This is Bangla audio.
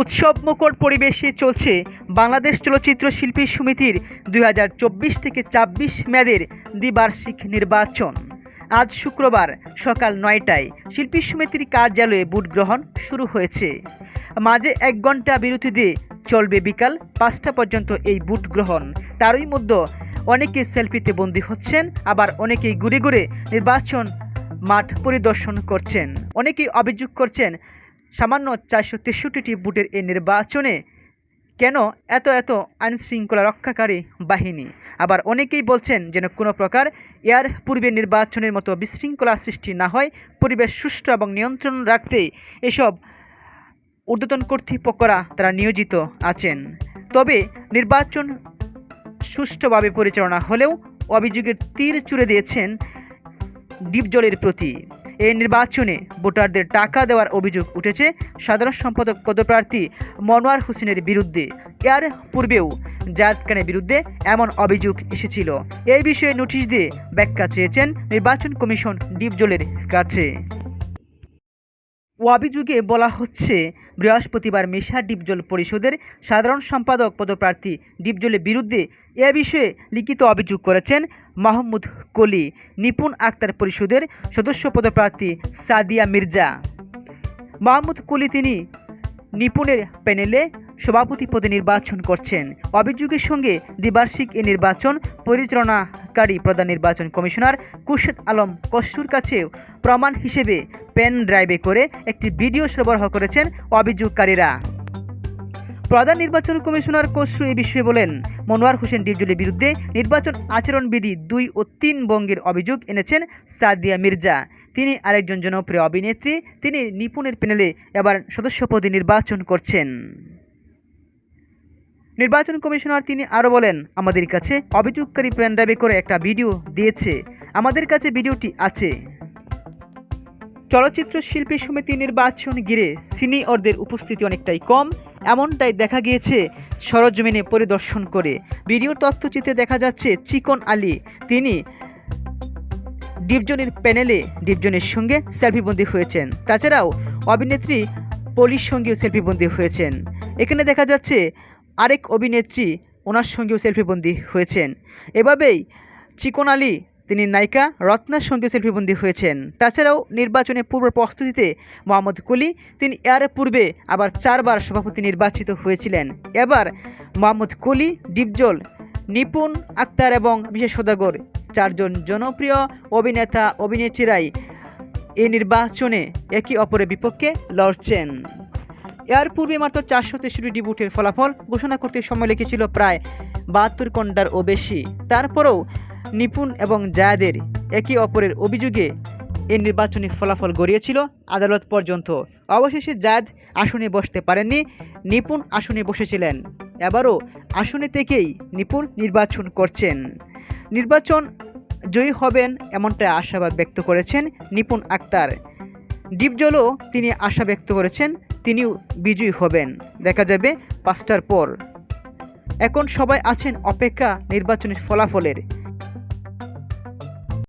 উৎসবমুখর পরিবেশে চলছে বাংলাদেশ চলচ্চিত্র শিল্পী সমিতির দুই হাজার চব্বিশ থেকে ছাব্বিশ মেয়াদের দ্বিবার্ষিক নির্বাচন। আজ শুক্রবার সকাল নয়টায় শিল্পী সমিতির কার্যালয়ে ভোট গ্রহণ শুরু হয়েছে। মাঝে এক ঘণ্টা বিরতি দিয়ে চলবে বিকাল পাঁচটা পর্যন্ত এই ভোট গ্রহণ। তারই মধ্যে অনেকে সেলফিতে বন্দী হচ্ছেন, আবার অনেকেই ঘুরে ঘুরে নির্বাচন মাঠ পরিদর্শন করছেন। অনেকেই অভিযোগ করছেন সামান্য চারশো তেষট্টিটি বুটের এই নির্বাচনে কেন এত এত আইনশৃঙ্খলা রক্ষাকারী বাহিনী? আবার অনেকেই বলছেন যেন কোনো প্রকার এর পূর্বে নির্বাচনের মতো বিশৃঙ্খলা সৃষ্টি না হয়, পরিবেশ সুষ্ঠু এবং নিয়ন্ত্রণ রাখতে এসব ঊর্ধ্বতন কর্তৃপক্ষরা তারা নিয়োজিত আছেন। তবে নির্বাচন সুষ্ঠুভাবে পরিচালনা হলেও অভিযোগের তীর চুড়ে দিয়েছেন ডিপজলের প্রতি। এই নির্বাচনে ভোটারদের টাকা দেওয়ার অভিযোগ উঠেছে সাধারণ সম্পাদক পদপ্রার্থী মনোয়ার হোসেনের বিরুদ্ধে। এর পূর্বেও জায়দ খানের বিরুদ্ধে এমন অভিযোগ এসেছিল। এই বিষয়ে নোটিশ দিয়ে ব্যাখ্যা চেয়েছেন নির্বাচন কমিশন ডিপজলের কাছে। অভিযোগে বলা হচ্ছে, বৃহস্পতিবার মেশা ডিপজল পরিষদের সাধারণ সম্পাদক পদপ্রার্থী ডিপজলের বিরুদ্ধে এ বিষয়ে লিখিত অভিযোগ করেছেন মাহমুদ কলি, নিপুণ আক্তার পরিষদের সদস্য পদপ্রার্থী সাদিয়া মির্জা। মাহমুদ কলি তিনি নিপুণের প্যানেলে সভাপতি পদে নির্বাচন করছেন। অভিযোগের সঙ্গে দ্বিবার্ষিক এ নির্বাচন পরিচালনাকারী প্রধান নির্বাচন কমিশনার কুশেদ আলম কস্তুর কাছেও প্রমাণ হিসেবে পেন ড্রাইভে করে একটি ভিডিও সরবরাহ করেছেন অভিযোগকারীরা। প্রধান নির্বাচন কমিশনার কসরু এ বিষয়ে বলেন, মনোয়ার হোসেন ডিপজলের বিরুদ্ধে নির্বাচন আচরণবিধি দুই ও তিন বঙ্গের অভিযোগ এনেছেন সাদিয়া মির্জা। তিনি আরেকজন জনপ্রিয় অভিনেত্রী, তিনি নিপুণের প্যানেলে এবার সদস্য পদে নির্বাচন করছেন। নির্বাচন কমিশনার তিনি আরও বলেন, আমাদের কাছে অভিযোগকারী পেনড্রাইভে করে একটা ভিডিও দিয়েছে। আমাদের কাছে ভিডিওটি আছে। চলচ্চিত্র শিল্পী সমিতি নির্বাচন ঘিরে সিনিয়রদের উপস্থিতি অনেকটাই কম, এমনটাই দেখা গিয়েছে সরজমিনে পরিদর্শন করে। ভিডিওর তথ্যচিত্রে দেখা যাচ্ছে, চিকন আলী, তিনি ডিপজনের প্যানেলে ডিপজনের সঙ্গে সেলফিবন্দি হয়েছেন। তাছাড়াও অভিনেত্রী পলির সঙ্গেও সেলফিবন্দি হয়েছেন। এখানে দেখা যাচ্ছে আরেক অভিনেত্রী ওনার সঙ্গেও সেলফিবন্দি হয়েছেন। এভাবেই চিকন আলী, তিনি নায়িকা, রত্নার সঙ্গে সেলফিবন্দি হয়েছেন। তাছাড়াও নির্বাচনের পূর্ব প্রস্তুতিতে মোহাম্মদ কুলি, তিনি এর পূর্বে আবার চারবার সভাপতি নির্বাচিত হয়েছিলেন। এবার মোহাম্মদ কুলি, ডিপজল, নিপুণ আক্তার এবং বিশেষ সদাগর চারজন জনপ্রিয় অভিনেতা, অভিনেত্রীরাই এই নির্বাচনে একে অপরের বিপক্ষে লড়ছেন। এর পূর্বে মাত্র চারশো তেষট্টি বুথের ফলাফল ঘোষণা করতে সময় লেগেছিল প্রায় বাহাত্তর ঘণ্টার ও বেশি। তারপরেও নিপুণ এবং জায়াদের একে অপরের অভিযোগে এই নির্বাচনী ফলাফল গড়িয়েছিল আদালত পর্যন্ত। অবশেষে জায়দ আসনে বসতে পারেননি, নিপুণ আসনে বসেছিলেন। এবারও আসনে থেকেই নিপুণ নির্বাচন করছেন। নির্বাচন জয়ী হবেন এমনটা আশাবাদ ব্যক্ত করেছেন নিপুণ আক্তার। ডিপজলও তিনি আশা ব্যক্ত করেছেন তিনিও বিজয়ী হবেন। দেখা যাবে পাঁচটার পর। এখন সবাই আছেন অপেক্ষা নির্বাচনের ফলাফলের।